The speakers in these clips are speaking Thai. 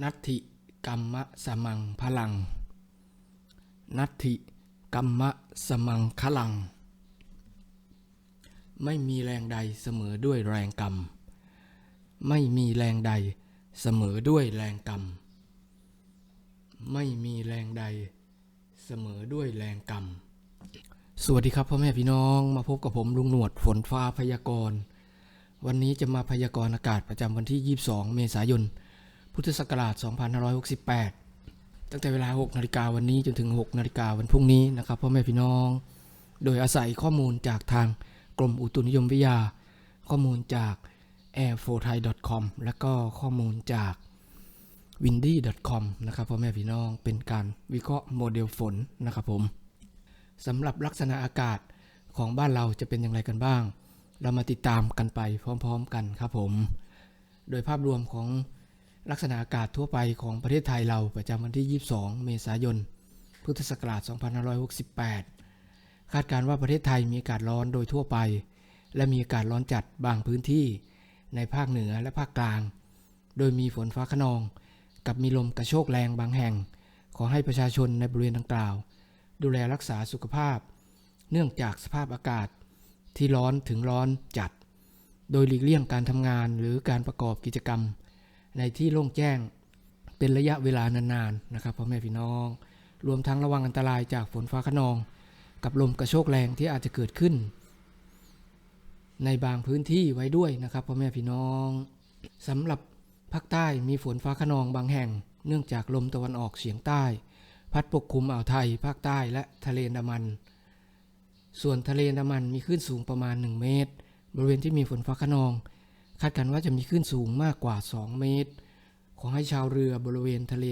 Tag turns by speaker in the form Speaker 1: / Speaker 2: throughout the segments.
Speaker 1: นัตถิกัมมะสมังพลัง นัตถิกัมมะสมังคลัง ไม่มีแรงใดเสมอด้วยแรงกรรม ไม่มีแรงใดเสมอด้วยแรงกรรม ไม่มีแรงใดเสมอด้วยแรงกรรม สวัสดีครับพ่อแม่พี่น้องมาพบกับผมลุงหนวดฝนฟ้าพยากรณ์ วันนี้จะมาพยากรณ์อากาศประจำวันที่ 22 เมษายน พุทธศักราช 2568 ตั้งแต่เวลา 6 นาฬิกาวันนี้จนถึง 6 นาฬิกาวันพรุ่งนี้นะครับพ่อแม่พี่น้อง โดยอาศัยข้อมูลจากทางกรมอุตุนิยมวิทยา ข้อมูลจาก air f o t a i c o m และก็ข้อมูลจาก windy.com นะครับพ่อแม่พี่น้องเป็นการวิเคราะห์โมเดลฝนนะครับผมสำหรับลักษณะอากาศของบ้านเราจะเป็นอย่างไรกันบ้าง เรามาติดตามกันไปพร้อมๆกันครับผม โดยภาพรวมของ ลักษณะอากาศทั่วไปของประเทศไทยเราประจำวันที่ 22 เมษายน พุทธศักราช 2568 คาดการณ์ว่าประเทศไทยมีอากาศร้อนโดยทั่วไป และมีอากาศร้อนจัดบางพื้นที่ในภาคเหนือและภาคกลาง โดยมีฝนฟ้าขนอง กับมีลมกระโชกแรงบางแห่ง ขอให้ประชาชนในบริเวณดังกล่าว ดูแลรักษาสุขภาพ เนื่องจากสภาพอากาศที่ร้อนถึงร้อนจัด โดยหลีกเลี่ยงการทำงานหรือการประกอบกิจกรรม ในที่โล่งแจ้งเป็นระยะเวลานานๆนะครับพ่อแม่พี่น้อง รวมทั้งระวังอันตรายจากฝนฟ้าขนอง กับลมกระโชกแรงที่อาจจะเกิดขึ้น ในบางพื้นที่ไว้ด้วยนะครับพ่อแม่พี่น้องสำหรับภาคใต้มีฝนฟ้าขนองบางแห่ง เนื่องจากลมตะวันออกเฉียงใต้ พัดปกคลุมอ่าวไทย ภาคใต้และทะเลอันดามัน ส่วนทะเลอันดามันมีคลื่นสูงประมาณ 1 เมตร บริเวณที่มีฝนฟ้าขนอง คาดกันว่าจะมีคลื่นสูงมากกว่า 2 เมตร ขอให้ชาวเรือบริเวณทะเล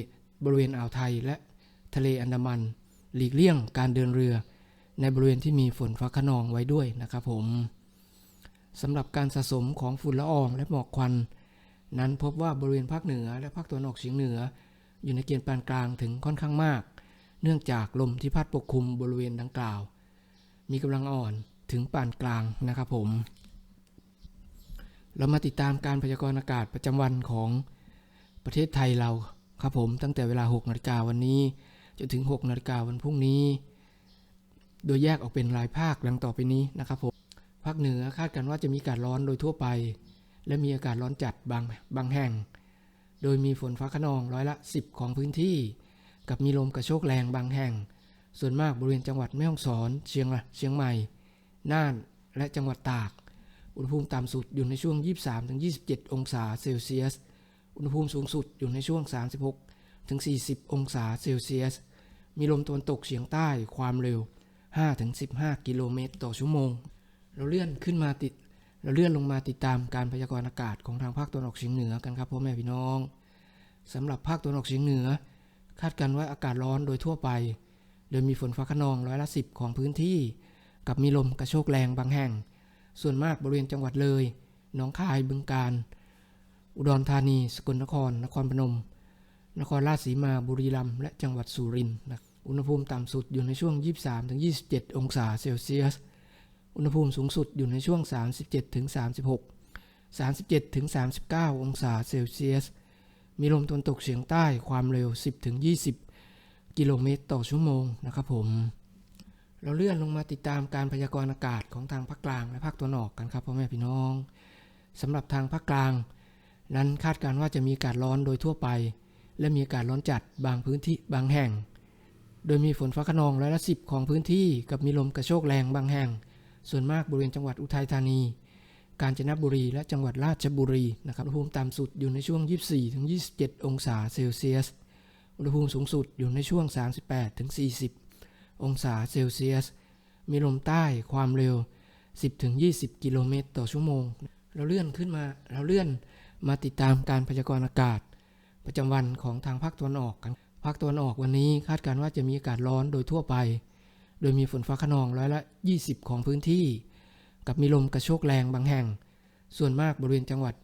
Speaker 1: บริเวณอ่าวไทยและทะเลอันดามัน หลีกเลี่ยงการเดินเรือ ในบริเวณที่มีฝนฟ้าขนองไว้ด้วยนะครับผมสำหรับการสะสมของฝุ่นละอองและหมอกควัน นั้นพบว่าบริเวณภาคเหนือและภาคตะวันออกเฉียงเหนือ อยู่ในเกณฑ์ปานกลางถึงค่อนข้างมาก เนื่องจากลมที่พัดปกคลุมบริเวณดังกล่าว มีกำลังอ่อนถึงปานกลางนะครับผม เรามาติดตามการพยากรณ์อากาศประจำวันของประเทศไทยเราครับผมตั้งแต่เวลา 6นาฬิกาวันนี้จนถึง 6นาฬิกาวันพรุ่งนี้ โดยแยกออกเป็นรายภาคดังต่อไปนี้นะครับผมภาคเหนือคาดกันว่าจะมีอากาศร้อนโดยทั่วไป และมีอากาศร้อนจัดบางบางแห่ง โดยมีฝนฟ้าขนองร้อยละ 10 ของพื้นที่ กับมีลมกระโชกแรงบางแห่ง ส่วนมากบริเวณจังหวัดแม่ฮ่องสอน เชียงรายเชียงใหม่ น่านและจังหวัดตาก อุณหภูมิต่ำสุดอยู่ในช่วง 23-27 องศาเซลเซียส อุณหภูมิสูงสุดอยู่ในช่วง 36-40 องศาเซลเซียส มีลมตะวันตกเฉียงใต้ความเร็ว 5-15 กิโลเมตรต่อชั่วโมง เราเลื่อนขึ้นมาติด เราเลื่อนลงมาติดตามการพยากรณ์อากาศของทางภาคตะวันออกเฉียงเหนือกันครับพ่อแม่พี่น้องสำหรับภาคตะวันออกเฉียงเหนือ คาดการณ์ว่าอากาศร้อนโดยทั่วไป โดยมีฝนฟ้าขนองร้อยละสิบของพื้นที่ กับมีลมกระโชกแรงบางแห่ง ส่วนมากบริเวณจังหวัดเลย หนองคาย บึงกาฬอุดรธานี สกลนคร นครพนม นครราชสีมา บุรีรัมย์ และจังหวัดสุรินทร์นะอุณหภูมิต่ำสุดอยู่ในช่วง 23-27 องศาเซลเซียส อุณหภูมิสูงสุดอยู่ในช่วง 37-36 37-39 องศาเซลเซียส มีลมตะวันตกเฉียงใต้ความเร็ว 10-20 กิโลเมตรต่อชั่วโมงนะครับผม เราเลื่อนลงมาติดตามการพยากรณ์อากาศของทางภาคกลางและภาคตะวันออกกันครับพ่อแม่พี่น้องสำหรับทางภาคกลาง นั้นคาดการณ์ว่าจะมีอากาศร้อนโดยทั่วไป และมีอากาศร้อนจัดบางพื้นที่บางแห่ง โดยมีฝนฟ้าขนองร้อยละสิบของพื้นที่กับมีลมกระโชกแรงบางแห่ง ส่วนมากบริเวณจังหวัดอุทัยธานี กาญจนบุรีและจังหวัดราชบุรีนะครับอุณหภูมิต่ำสุดอยู่ในช่วง 24-27 องศาเซลเซียส อุณหภูมิสูงสุดอยู่ในช่วง 38-40 องศาเซลเซียส มีลมใต้ความเร็ว 10-20 กิโลเมตรต่อชั่วโมง เราเลื่อนขึ้นมา เราเลื่อนมาติดตามการพยากรณ์อากาศ ประจำวันของทางภาคตะวันออกกัน ภาคตะวันออกวันนี้คาดการณ์ว่าจะมีอากาศร้อนโดยทั่วไป โดยมีฝนฟ้าขนองร้อยละ 20 ของพื้นที่ กับมีลมกระโชกแรงบางแห่ง ส่วนมากบริเวณจังหวัด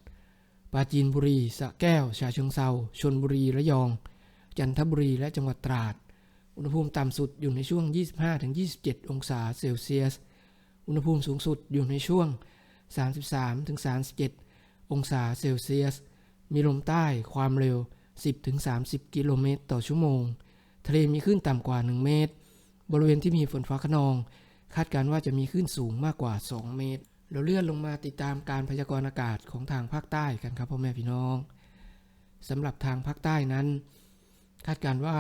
Speaker 1: ปราจีนบุรีสระแก้วฉะเชิงเซาชนบุรีระยอง จันทบุรีและจังหวัดตราด อุณหภูมิต่ำสุดอยู่ในช่วง 25-27 องศาเซลเซียส อุณหภูมิสูงสุดอยู่ในช่วง 33-37 องศาเซลเซียส มีลมใต้ความเร็ว 10-30 กิโลเมตรต่อชั่วโมง ทะเลมีคลื่นต่ำกว่า 1 เมตร บริเวณที่มีฝนฟ้าขนอง คาดการณ์ว่าจะมีคลื่นสูงมากกว่า 2 เมตร เราเลื่อนลงมาติดตามการพยากรณ์อากาศของทางภาคใต้กันครับพ่อแม่พี่น้องสำหรับทางภาคใต้นั้น คาดการณ์ว่า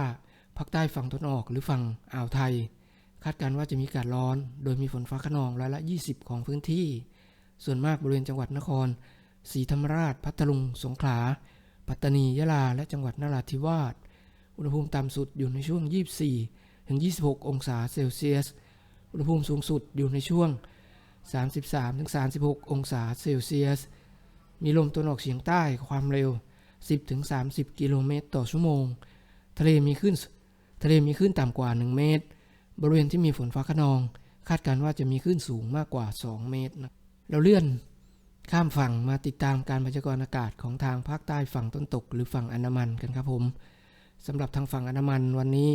Speaker 1: ภาคใต้ฝั่งตะวันออกหรือฝั่งอ่าวไทย คาดการณ์ว่าจะมีอากาศร้อน โดยมีฝนฟ้าขนองร้อยละ 20 ของพื้นที่ ส่วนมากบริเวณจังหวัดนครศรีธรรมราช พัทลุง สงขลา ปัตตานี ยะลา และจังหวัดนราธิวาส อุณหภูมิต่ำสุดอยู่ในช่วง 24 ถึง 26 องศาเซลเซียส อุณหภูมิสูงสุดอยู่ในช่วง 33 ถึง 36 องศาเซลเซียส มีลมตะวันออกเฉียงใต้ความเร็ว 10 ถึง 30 กิโลเมตรต่อชั่วโมง ทะเลมีคลื่น ทะเลมีคลื่นต่ำกว่า 1 เมตร บริเวณที่มีฝนฟ้าขนอง คาดการณ์ว่าจะมีคลื่นสูงมากกว่า 2 เมตรนะเราเลื่อนข้ามฝั่งมาติดตามการพยากรณ์อากาศของทางภาคใต้ฝั่งต้นตก หรือฝั่งอันดามันกันครับผมสำหรับทางฝั่งอันดามันวันนี้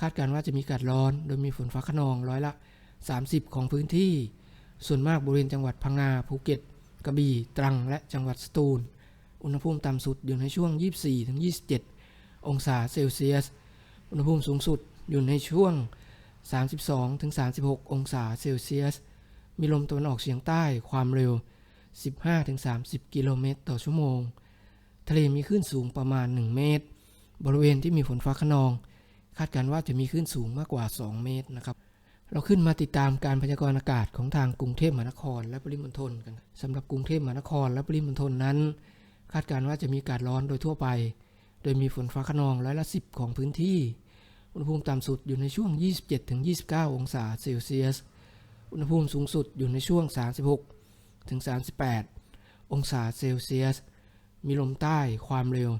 Speaker 1: คาดการณ์ว่าจะมีอากาศร้อน โดยมีฝนฟ้าขนองร้อยละ 30 ของพื้นที่ ส่วนมากบริเวณจังหวัดพังงาภูเก็ต กระบี่ตรังและจังหวัดสตูล อุณหภูมิต่ำสุดอยู่ในช่วง 24-27 องศาเซลเซียส อุณหภูมิสูงสุดอยู่ในช่วง 32-36 องศาเซลเซียส มีลมตะวันออกเฉียงใต้ความเร็ว 15-30 กิโลเมตรต่อชั่วโมง ทะเลมีคลื่นสูงประมาณ 1 เมตร บริเวณที่มีฝนฟ้าขนอง คาดการณ์ว่าจะมีคลื่นสูงมากกว่า 2 เมตรนะครับ เราขึ้นมาติดตามการพยากรณ์อากาศของทางกรุงเทพมหานครและปริมณฑลกันสำหรับกรุงเทพมหานครและปริมณฑลนั้น คาดการณ์ว่าจะมีอากาศร้อนโดยทั่วไป ดยมีฝนฟ้าขนองร้อยละ 10 ของพื้นที่ อุณหภูมิต่ำสุดอยู่ในช่วง 27-29 องศาเซลเซียส อุณหภูมิสูงสุดอยู่ในช่วง 36-38 องศาเซลเซียส มีลมใต้ความเร็ว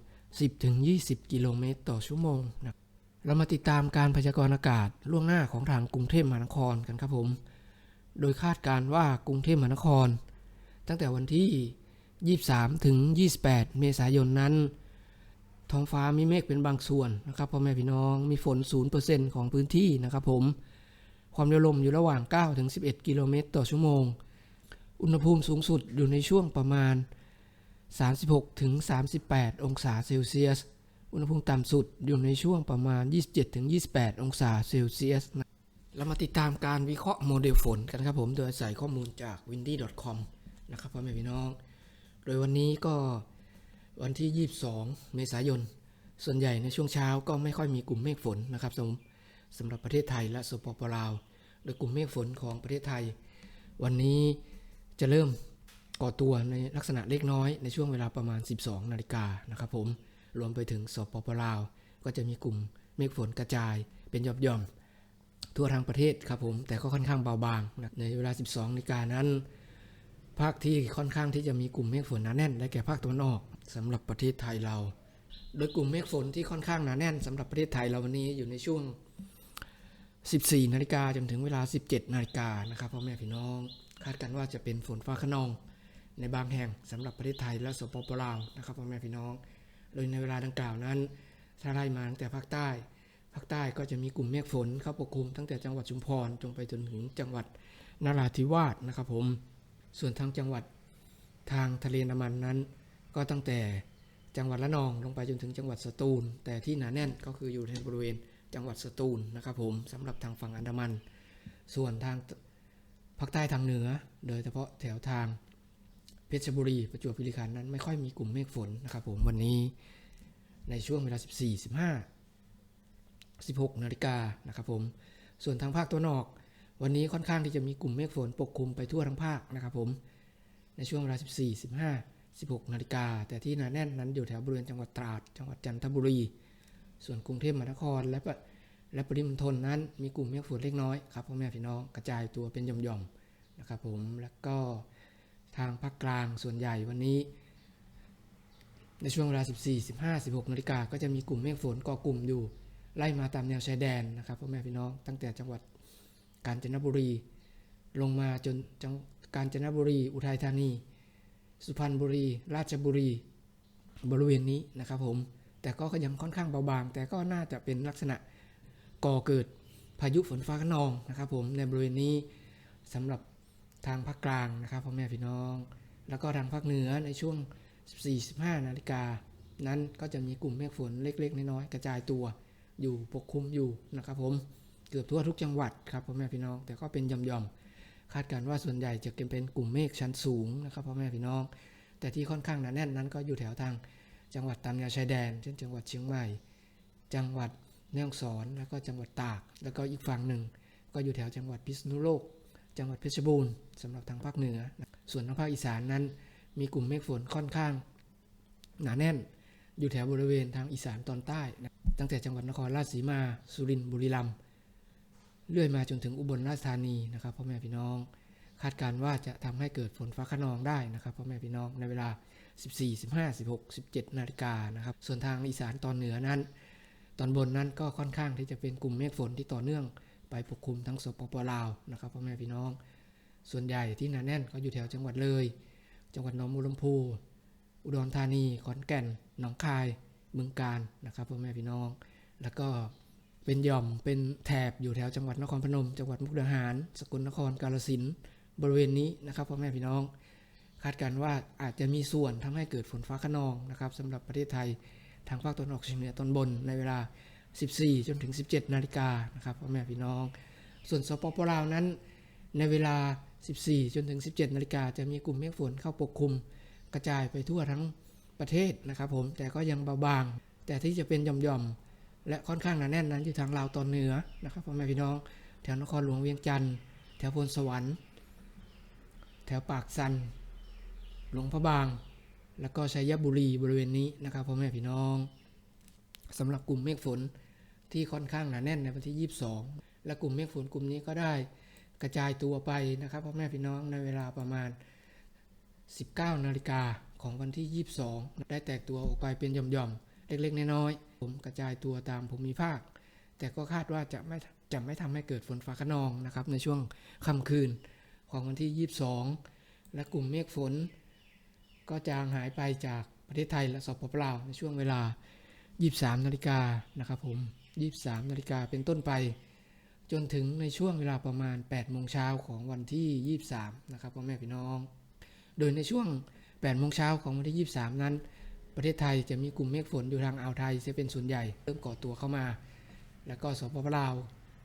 Speaker 1: 10-20 กิโลเมตรต่อชั่วโมงนะเรามาติดตามการพยากรณ์อากาศล่วงหน้าของทางกรุงเทพมหานครกันครับผม โดยคาดการว่ากรุงเทพมหานคร ตั้งแต่วันที่ 23 ถึง 28 เมษายนนั้น ท้องฟ้ามีเมฆเป็นบางส่วนนะครับพ่อแม่พี่น้องมีฝน 0%ของพื้นที่นะครับผม ความเร็วลมอยู่ระหว่าง 9 ถึง 11 กิโลเมตรต่อชั่วโมง อุณหภูมิสูงสุดอยู่ในช่วงประมาณ 36 ถึง 38 องศาเซลเซียส อุณหภูมิต่ำสุดอยู่ในช่วงประมาณ 27 ถึง 28 องศาเซลเซียส เรามาติดตามการวิเคราะห์โมเดลฝนกันครับผมโดยอาศัยข้อมูลจาก windy.com นะครับพ่อแม่พี่น้อง โดยวันนี้ก็ วันที่ 22 เมษายน ส่วนใหญ่ในช่วงเช้าก็ไม่ค่อยมีกลุ่มเมฆฝนนะครับสำสำหรับประเทศไทยและสปปลาว โดยกลุ่มเมฆฝนของประเทศไทย วันนี้จะเริ่มก่อตัวในลักษณะเล็กน้อยในช่วงเวลาประมาณ 12 นาฬิกานะครับผม รวมไปถึงสปปลาว ก็จะมีกลุ่มเมฆฝนกระจายเป็นหย่อมๆทั่วทั้งประเทศครับผม แต่ก็ค่อนข้างเบาบางนะในเวลา 12นาฬิกานั้น ภาคที่ค่อนข้างที่จะมีกลุ่มเมฆฝนหนาแน่น ได้แก่ภาคตะวันออก สำหรับประเทศไทยเรา โดยกลุ่มเมฆฝนที่ค่อนข้างหนาแน่นสำหรับประเทศไทยเราวันนี้อยู่ในช่วง 14 นาฬิกาจนถึงเวลา 17 นาฬิกานะครับพ่อแม่พี่น้อง คาดกันว่าจะเป็นฝนฟ้าขนอง ในบางแห่งสำหรับประเทศไทยและสปปลาวนะครับพ่อแม่พี่น้อง โดยในเวลาดังกล่าวนั้นถ้าไล่มาตั้งแต่ภาคใต้ ภาคใต้ก็จะมีกลุ่มเมฆฝนเข้าปกคลุมตั้งแต่จังหวัดชุมพรจนไปจนถึงจังหวัดนราธิวาสนะครับผม ส่วนทางจังหวัดทางทะเลน้ำมันนั้น ก็ตั้งแต่จังหวัดละนองลงไปจนถึงจังหวัดสตูล แต่ที่หนาแน่นก็คืออยู่ในบริเวณจังหวัดสตูลนะครับผมสำหรับทางฝั่งอันดามัน ส่วนทางภาคใต้ทางเหนือ โดยเฉพาะแถวทางเพชรบุรีประจวบคีรีขันธ์นั้นไม่ค่อยมีกลุ่มเมฆฝนนะครับผมวันนี้ในช่วงเวลา 14 15 16 นาฬิกานะครับผมส่วนทางภาคตะวันออก วันนี้ค่อนข้างที่จะมีกลุ่มเมฆฝนปกคลุมไปทั่วทั้งภาคนะครับผมในช่วงเวลา 14 15 16 นาฬิกา แต่ที่หนาแน่นนั้นอยู่แถวบริเวณจังหวัดตราด จังหวัดจันทบุรี ส่วนกรุงเทพมหานคร และปะและปริมณฑลนั้นมีกลุ่มเมฆฝนเล็กน้อยครับพ่อแม่พี่น้องกระจายตัวเป็นหย่อมๆนะครับผมแล้วก็ทางภาคกลางส่วนใหญ่วันนี้ ในช่วงเวลา 14 15 16 นาฬิกาก็จะมีกลุ่มเมฆฝนก่อกลุ่มอยู่ ไล่มาตามแนวชายแดนนะครับพ่อแม่พี่น้องตั้งแต่จังหวัดกาญจนบุรี ลงมาจนจังกาญจนบุรี อุทัยธานี สุพรรณบุรี ราชบุรี บริเวณนี้นะครับผม แต่ก็ยังค่อนข้างเบาบาง แต่ก็น่าจะเป็นลักษณะก่อเกิดพายุฝนฟ้าคะนองนะครับผมในบริเวณนี้สำหรับทางภาคกลางนะครับพ่อแม่พี่น้อง แล้วก็ทางภาคเหนือในช่วง 14-15 นาฬิกา นั้นก็จะมีกลุ่มเมฆฝนเล็กๆ น้อยๆ กระจายตัวอยู่ปกคลุมอยู่นะครับผมเกือบทั่วทุกจังหวัดครับพ่อแม่พี่น้อง แต่ก็เป็นย่อมๆ คาดการณ์ว่าส่วนใหญ่จะเป็นกลุ่มเมฆชั้นสูงนะครับพ่อแม่พี่น้อง แต่ที่ค่อนข้างหนาแน่นนั้นก็อยู่แถวทางจังหวัดตามแนวชายแดน เช่นจังหวัดเชียงใหม่ จังหวัดแม่ฮ่องสอนแล้วก็จังหวัดตาก แล้วก็อีกฝั่งหนึ่ง ก็อยู่แถวจังหวัดพิษณุโลก จังหวัดเพชรบูรณ์สำหรับทางภาคเหนือ ส่วนทางภาคอีสานนั้น มีกลุ่มเมฆฝนค่อนข้าง หนาแน่น อยู่แถวบริเวณทางอีสานตอนใต้ ตั้งแต่จังหวัดนครราชสีมา สุรินทร์บุรีรัมย์ เลื่อยมาจนถึงอุบลราชธานีนะครับพ่อแม่พี่น้อง คาดการณ์ว่าจะทำให้เกิดฝนฟ้าคะนองได้นะครับพ่อแม่พี่น้องในเวลา 14 15 16 17 นาฬิกานะครับส่วนทางอีสานตอนเหนือนั้น ตอนบนนั้นก็ค่อนข้างที่จะเป็นกลุ่มเมฆฝนที่ต่อเนื่อง ไปปกคลุมทั้งสปปลาวนะครับพ่อแม่พี่น้อง ส่วนใหญ่ที่หนาแน่นก็อยู่แถวจังหวัดเลย จังหวัดหนองบัวลำพูอุดรธานีขอนแก่นหนองคายบึงกาฬนะครับพ่อแม่พี่น้อง แล้วก็ เป็นหย่อมเป็นแถบอยู่แถวจังหวัดนครพนม จังหวัดมุกดาหาร สกลนครกาฬสินธุ์บริเวณนี้นะครับพ่อแม่พี่น้อง คาดการณ์ว่าอาจจะมีส่วนทำให้เกิดฝนฟ้าคะนองนะครับสำหรับประเทศไทยทางภาคตะวันออกเฉียงเหนือตอนบนในเวลา 14 จนถึง 17 นาฬิกานะครับพ่อแม่พี่น้อง ส่วนสปปลาวนั้น ในเวลา 14 จนถึง 17 นาฬิกาจะมีกลุ่มเมฆฝนเข้าปกคลุม กระจายไปทั่วทั้งประเทศนะครับผมแต่ก็ยังเบาบาง แต่ที่จะเป็นหย่อมๆ และค่อนข้างหนาแน่นนั้นอยู่ทางลาวตอนเหนือนะครับพ่อแม่พี่น้อง แถวนครหลวงเวียงจันทร์แถวพลสวรรค์ แถวปากสัน หลวงพระบาง แล้วก็ชัยบุรีบริเวณนี้นะครับพ่อแม่พี่น้องสำหรับกลุ่มเมฆฝนที่ค่อนข้างหนาแน่นในวันที่ 22 และกลุ่มเมฆฝนกลุ่มนี้ก็ได้กระจายตัวไปนะครับพ่อแม่พี่น้องในเวลาประมาณ 19 นาฬิกาของวันที่ 22 ได้แตกตัวออกไปเป็นหย่อมๆ เล็กๆ น้อยๆ ผมกระจายตัวตามภูมิภาค แต่ก็คาดว่าจะไม่จะไม่ทำให้เกิดฝนฟ้าคะนองนะครับ ในช่วงค่ำคืนของวันที่ 22 และกลุ่มเมฆฝน ก็จางหายไปจากประเทศไทยและสปปลาวในช่วงเวลา 23 นาฬิกานะครับผม 23 นาฬิกาเป็นต้นไป จนถึงในช่วงเวลาประมาณ 8 โมงเช้าของวันที่ 23 นะครับพ่อแม่พี่น้อง โดยในช่วง 8 โมงเช้าของวันที่ 23 นั้น ประเทศไทยจะมีกลุ่มเมฆฝนอยู่ทางอ่าวไทยจะเป็นส่วนใหญ่เริ่มก่อตัวเข้ามา แล้วก็สปปลาว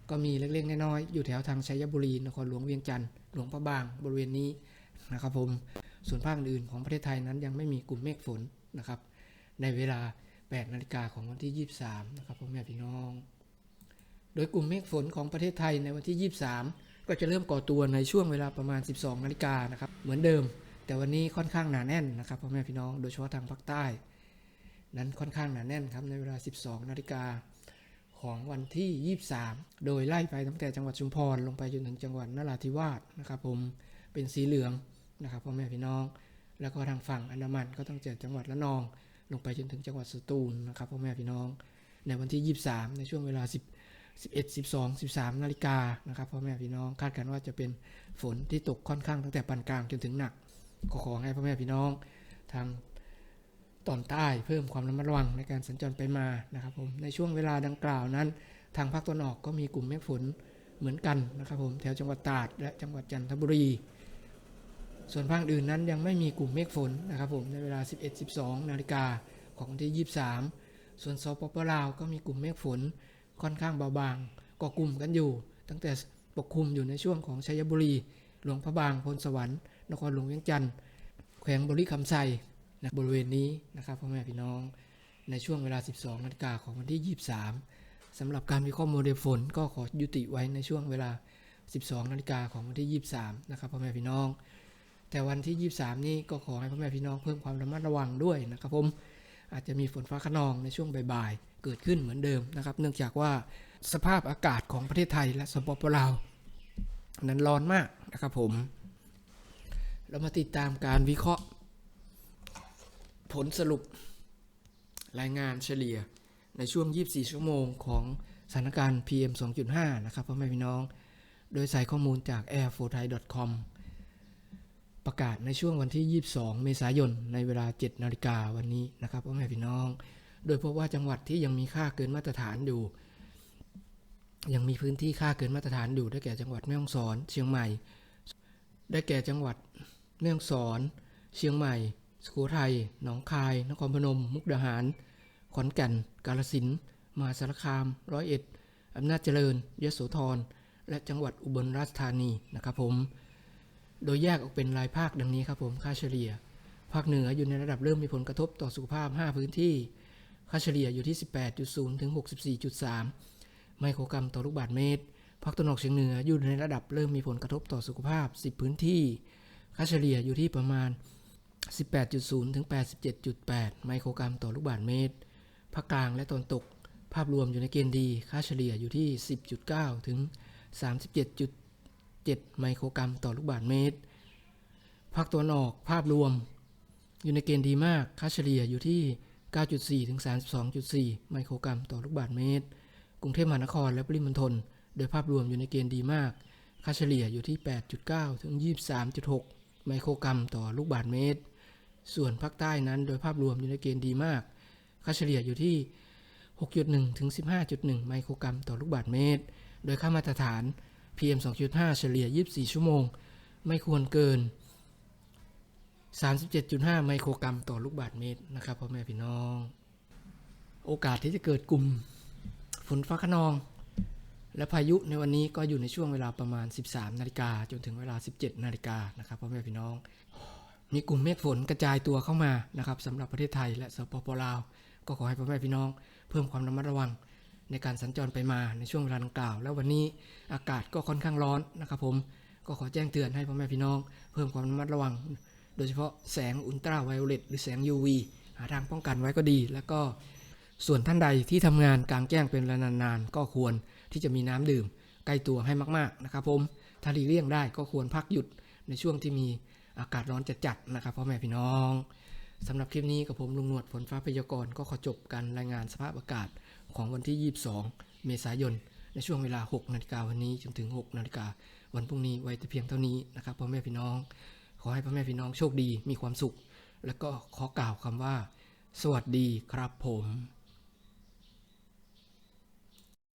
Speaker 1: ก็มีเล็กๆน้อยๆอยู่แถวทางชัยบุรีนครหลวงเวียงจันทร์หลวงพระบางบริเวณนี้นะครับผมส่วนภาคอื่นของประเทศไทยนั้นยังไม่มีกลุ่มเมฆฝนนะครับ ในเวลา 8 นาฬิกาของวันที่ 23 นะครับพ่อแม่พี่น้อง โดยกลุ่มเมฆฝนของประเทศไทยในวันที่ 23 ก็จะเริ่มก่อตัวในช่วงเวลาประมาณ 12 นาฬิกานะครับ เหมือนเดิม แต่วันนี้ค่อนข้างหนาแน่นนะครับพ่อแม่พี่น้องโดยเฉพาะทางภาคใต้ นั้นค่อนข้างหนาแน่นครับในเวลา 12 นาฬิกาของวันที่ 23 โดยไล่ไปตั้งแต่จังหวัดชุมพรลงไปจนถึงจังหวัดนราธิวาสนะครับผมเป็นสีเหลืองนะครับพ่อแม่พี่น้อง แล้วก็ทางฝั่งอันดามันก็ต้องเจอจังหวัดละนอง ลงไปจนถึงจังหวัดสตูลนะครับพ่อแม่พี่น้อง ในวันที่ 23 ในช่วงเวลา 10 11 12 13 นาฬิกานะครับพ่อแม่พี่น้องคาดกันว่าจะเป็นฝนที่ตกค่อนข้างตั้งแต่ปานกลางจนถึงหนัก ก็ขอให้พ่อแม่พี่น้องทางตอนใต้เพิ่มความระมัดระวังในการสัญจรไปมานะครับผมในช่วงเวลาดังกล่าวนั้น ทางภาคตะวันออกก็มีกลุ่มเมฆฝนเหมือนกันนะครับผมแถวจังหวัดตราดและจังหวัดจันทบุรี ส่วนภาคอื่นนั้นยังไม่มีกลุ่มเมฆฝนนะครับผมในเวลา 11 12 นาฬิกาของวันที่ 23 ส่วนสปปลาวก็มีกลุ่มเมฆฝนค่อนข้างเบาบางก่อกลุ่มกันอยู่ ตั้งแต่ปกคลุมอยู่ในช่วงของชัยบุรี หลวงพระบางพลสวรรค์ นครหลวงเวียงจันทร์แขวงบริคำไซนะบริเวณนี้นะครับพ่อแม่พี่น้องในช่วงเวลา 12นาฬิกาของวันที่ 23สำหรับการวิเคราะห์โมเดลฝนก็ขอยุติไว้ในช่วงเวลา 12นาฬิกาของวันที่ 23 นะครับพ่อแม่พี่น้อง แต่วันที่ 23 นี้ก็ขอให้พ่อแม่พี่น้องเพิ่มความระมัดระวังด้วยนะครับผมอาจจะมีฝนฟ้าขนองในช่วงบ่ายๆ เกิดขึ้นเหมือนเดิมนะครับ เนื่องจากว่าสภาพอากาศของประเทศไทยและสปปลาวนั้นร้อนมากนะครับผม เรามาติดตามการวิเคราะห์ ผลสรุปรายงานเฉลี่ยในช่วง 24 ชั่วโมงของสถานการณ์ PM 2.5 นะครับพ่อแม่พี่น้อง โดยใส่ข้อมูลจาก airfortai.com ประกาศในช่วงวันที่ 22 เมษายน ในเวลา 7 นาฬิกาวันนี้นะครับพ่อแม่พี่น้อง โดยพบว่าจังหวัดที่ยังมีค่าเกินมาตรฐานอยู่ ยังมีพื้นที่ค่าเกินมาตรฐานอยู่ได้แก่จังหวัดแม่ฮ่องสอน เชียงใหม่ ได้แก่จังหวัด แม่ฮ่องสอน เชียงใหม่ สุโขทัย หนองคาย นครพนม มุกดาหาร ขอนแก่น กาฬสินธุ์มหาสารคาม ร้อยเอ็ดอำนาจเจริญ ยโสธร และจังหวัดอุบลราชธานีนะครับผม โดยแยกออกเป็นรายภาคดังนี้ครับผมค่าเฉลี่ย ภาคเหนืออยู่ในระดับเริ่มมีผลกระทบต่อสุขภาพ 5 พื้นที่ ค่าเฉลี่ยอยู่ที่ 18.0 ถึง 64.3 ไมโครกรัมต่อลูกบาศก์เมตร ภาคตะวันออกเฉียงเหนืออยู่ในระดับเริ่มมีผลกระทบต่อสุขภาพ 10 พื้นที่ ค่าเฉลี่ยอยู่ที่ประมาณ 18.0 ถึง 87.8 ไมโครกรัมต่อลูกบาศก์เมตร ภาคกลางและตอนตก ภาพรวมอยู่ในเกณฑ์ดี ค่าเฉลี่ยอยู่ที่ 10.9 ถึง 37.7 ไมโครกรัมต่อลูกบาศก์เมตร ภาคตะวันออก ภาพรวม อยู่ในเกณฑ์ดีมาก ค่าเฉลี่ยอยู่ที่ 9.4 ถึง 32.4 ไมโครกรัมต่อลูกบาศก์เมตร กรุงเทพมหานครและปริมณฑล โดยภาพรวมอยู่ในเกณฑ์ดีมาก ค่าเฉลี่ยอยู่ที่ 8.9 ถึง 23.6 ไมโครกรัมต่อลูกบาศก์เมตร ส่วนภาคใต้นั้นโดยภาพรวมอยู่ในเกณฑ์ดีมาก ค่าเฉลี่ยอยู่ที่ 6.1 ถึง 15.1 ไมโครกรัมต่อลูกบาศก์เมตร โดยค่ามาตรฐาน PM 2.5 เฉลี่ย 24 ชั่วโมง ไม่ควรเกิน 37.5 ไมโครกรัมต่อลูกบาศก์เมตรนะครับพ่อแม่พี่น้อง โอกาสที่จะเกิดกลุ่มฝนฟ้าขนอง และพายุในวันนี้ก็อยู่ในช่วงเวลาประมาณ 13 นาฬิกาจนถึงเวลา 17 นาฬิกานะครับพ่อแม่พี่น้อง มีกลุ่มเมฆฝนกระจายตัวเข้ามานะครับสำหรับประเทศไทยและสปปลาว ก็ขอให้พ่อแม่พี่น้อง เพิ่มความระมัดระวังในการสัญจรไปมาในช่วงเวลาดังกล่าว แล้ววันนี้อากาศก็ค่อนข้างร้อนนะครับผมก็ขอแจ้งเตือนให้พ่อแม่พี่น้อง เพิ่มความระมัดระวัง โดยเฉพาะแสงอุลตราไวโอเลตหรือแสง UV หาทางป้องกันไว้ก็ดี แล้วก็ ส่วนท่านใดที่ทำงานกลางแจ้งเป็นเวลานานๆ ก็ควรที่จะมีน้ำดื่ม ใกล้ตัวให้มาก ๆนะครับ ผม ถ้าหลีกเลี่ยงได้ก็ควรพักหยุดในช่วงที่มีอากาศร้อนจัดๆนะครับพ่อแม่พี่น้องสำหรับคลิปนี้กับผมลุงหนวดฝนฟ้าพยากรณ์ก็ขอจบการรายงานสภาพอากาศของวันที่ 22 เมษายน ในช่วงเวลา 6 นาฬิกาวันนี้จนถึง 6 นาฬิกาวันพรุ่งนี้ไว้แต่เพียงเท่านี้นะครับพ่อแม่พี่น้อง ขอให้พ่อแม่พี่น้องโชคดีมีความสุข แล้วก็ขอกล่าวคำว่า สวัสดีครับผม